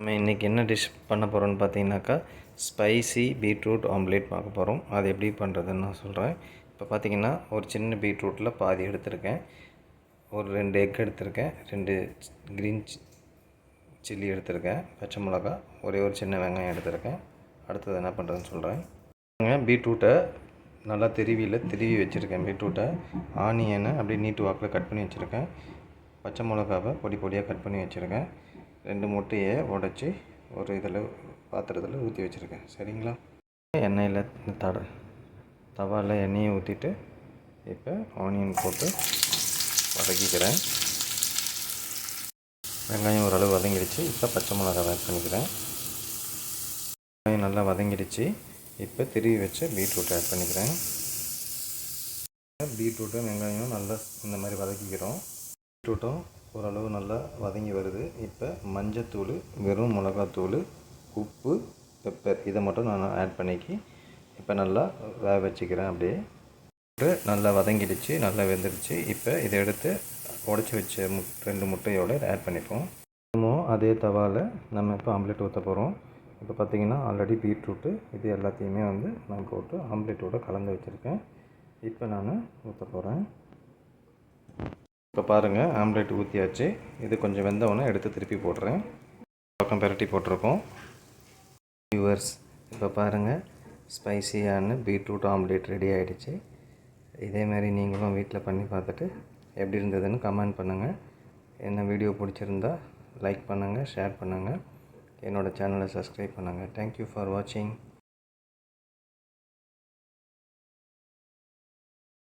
நம்ம இன்றைக்கி என்ன டிஷ் பண்ண போகிறோம்னு பார்த்தீங்கன்னாக்கா ஸ்பைசி பீட்ரூட் ஆம்லேட் பார்க்க போகிறோம் அது எப்படி பண்ணுறதுன்னு நான் சொல்கிறேன் இப்போ பார்த்தீங்கன்னா ஒரு சின்ன பீட்ரூட்டில் பாதி எடுத்திருக்கேன். ஒரு ரெண்டு எக் எடுத்திருக்கேன். ரெண்டு க்ரீன் சில்லி எடுத்திருக்கேன். பச்சை மிளகா ஒரே ஒரு சின்ன வெங்காயம் எடுத்திருக்கேன். அடுத்தது என்ன பண்ணுறதுன்னு சொல்கிறேன் பீட்ரூட்டை நல்லா திருவியில் திருவி வச்சுருக்கேன் பீட்ரூட்டை ஆனியனை அப்படியே நீட்டு வாக்கில் கட் பண்ணி வச்சுருக்கேன். பச்சை மிளகாவை பொடி பொடியாக கட் பண்ணி வச்சுருக்கேன். ரெண்டு முட்டையை உடச்சி ஒரு இதில் பாத்திரத்தில் ஊற்றி வச்சுருக்கேன். சரிங்களா? எண்ணெயில் தட தவாவில் எண்ணெயை ஊற்றிட்டு இப்போ ஆனியன் போட்டு வதக்கிக்கிறேன். வெங்காயம் ஓரளவு வதங்கிடுச்சு. இப்போ பச்சை மிளகாய் ஆட் பண்ணிக்கிறேன். வெங்காயம் நல்லா வதங்கிடுச்சு. இப்போ திருவி வச்ச பீட்ரூட் ஆட் பண்ணிக்கிறேன். பீட்ரூட்டும் வெங்காயம் நல்லா இந்த மாதிரி வதக்கிக்கிறோம். பீட்ரூட்டும் ஓரளவு நல்லா வதங்கி வருது. இப்போ மஞ்சத்தூள் வெறும் மிளகாத்தூள் உப்பு பெப்பர் இதை மட்டும் நான் ஆட் பண்ணிக்கி இப்போ நல்லா வேக வச்சுக்கிறேன் அப்படியே. நல்லா வதங்கிடுச்சு நல்லா வெந்துடுச்சு. இப்போ இதை எடுத்து உடச்சி வச்ச முட் ரெண்டு முட்டையோடு இதை ஆட் பண்ணிப்போம். திரும்பவும் அதே தவாவில் நம்ம இப்போ ஆம்லேட் ஊற்ற போகிறோம் இப்போ பார்த்திங்கன்னா ஆல்ரெடி பீட்ரூட்டு இது எல்லாத்தையுமே வந்து நான் போட்டு ஆம்லேட்டோடு கலந்து வச்சுருக்கேன். இப்போ நான் ஊற்ற போகிறேன் இப்போ பாருங்கள் ஆம்லேட் ஊற்றியாச்சு இது கொஞ்சம் வெந்தவொன்னே எடுத்து திருப்பி போடுறேன் பக்கம் பெரட்டி போட்டிருக்கோம். வியூவர்ஸ் இப்போ பாருங்கள் ஸ்பைசியான பீட்ரூட் ஆம்லேட் ரெடி ஆகிடுச்சு இதே மாதிரி நீங்களும் வீட்டில் பண்ணி பார்த்துட்டு எப்படி இருந்ததுன்னு கமெண்ட் பண்ணுங்கள் என்ன வீடியோ பிடிச்சிருந்தா லைக் பண்ணுங்கள் ஷேர் பண்ணுங்கள் என்னோடய சேனலை சப்ஸ்கிரைப் பண்ணுங்கள் தேங்க்யூ ஃபார் வாட்சிங்